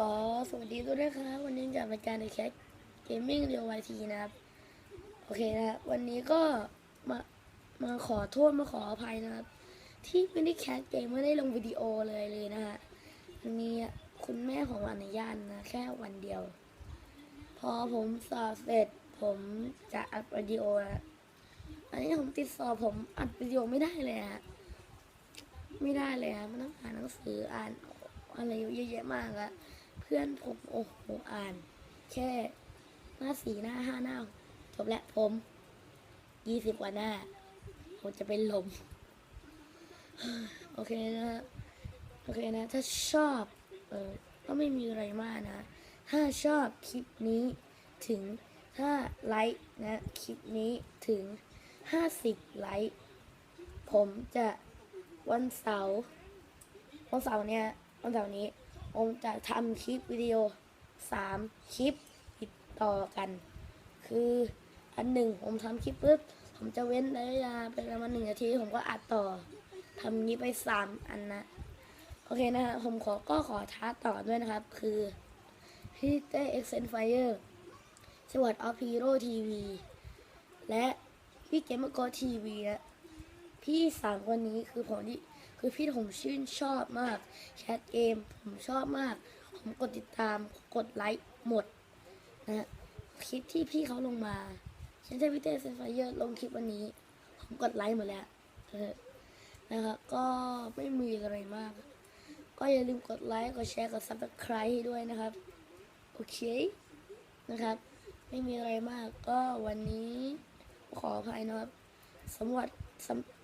ก็สวัสดีด้วยนครับวันนี้จากรายการ The Cat Gaming เรียววทีนะครับ โอเคนะครับวันนี้ก็มามาขอโทษมาขออภัยนะครับ ที่ไม่ได้แคสเกมไม่ได้ลงวิดีโอเลยเลยนะฮะวันนี้คุณแม่ของอนุญาตนะแค่วันเดียว พอผมสอบเสร็จผมจะอัดวิดีโอนะอันนี้ผมติดสอบผมอัดวิดีโอไม่ได้เลยฮะไม่ได้เลยฮะมันต้องอ่านหนังสืออ่านอะไรเยอะแยะมากอะ เพื่อนผมโอ้โหอ่าน แค่หน้าสี่หน้าห้าหน้า จบแล้วผมยี่สิบกว่าหน้า ผมจะเป็นลม โอเคนะโอเคนะ ถ้าชอบ เออก็ไม่มีอะไรมากนะ ถ้าชอบคลิปนี้ถึงถ้าไลค์นะคลิปนี้ถึง50ไลค์ผมจะวันเสาร์วันเสาร์เนี่ยวันเสาร์นี้ ผมจะทำคลิปวิดีโอ3คลิปติดต่อกัน คืออันหนึ่งผมทำคลิปปุ๊บผมจะเว้นระยะเวลาไปประมาณหนึ่งนาที ผมก็อัดต่อทำงี้ไปสามอันนะโอเคนะฮะผมขอก็ขอท้าต่อด้วยนะครับ คือพี่เต้เอ็กเซนไฟเออร์สวัสดออฟฮีโร่ทีวีและพี่เกมเมอร์โกทีวีนะ พี่สามคนนี้คือผมที่คือพี่ผมชื่นชอบมากแคทเกมผมชอบมาก ผมกดติดตามกดไลค์หมดนะฮะคลิปที่พี่เขาลงมาเช่นที่พี่เต้เอ็กเซนไฟเออร์ลงคลิปวันนี้ ผมกดไลค์หมดแล้วนะครับก็ไม่มีอะไรมาก ก็อย่าลืมกดไลค์กดแชร์กด subscribe ให้ด้วยนะครับ โอเคนะครับ ไม่มีอะไรมากก็วันนี้ขออภัยนะครับสำหรับสำ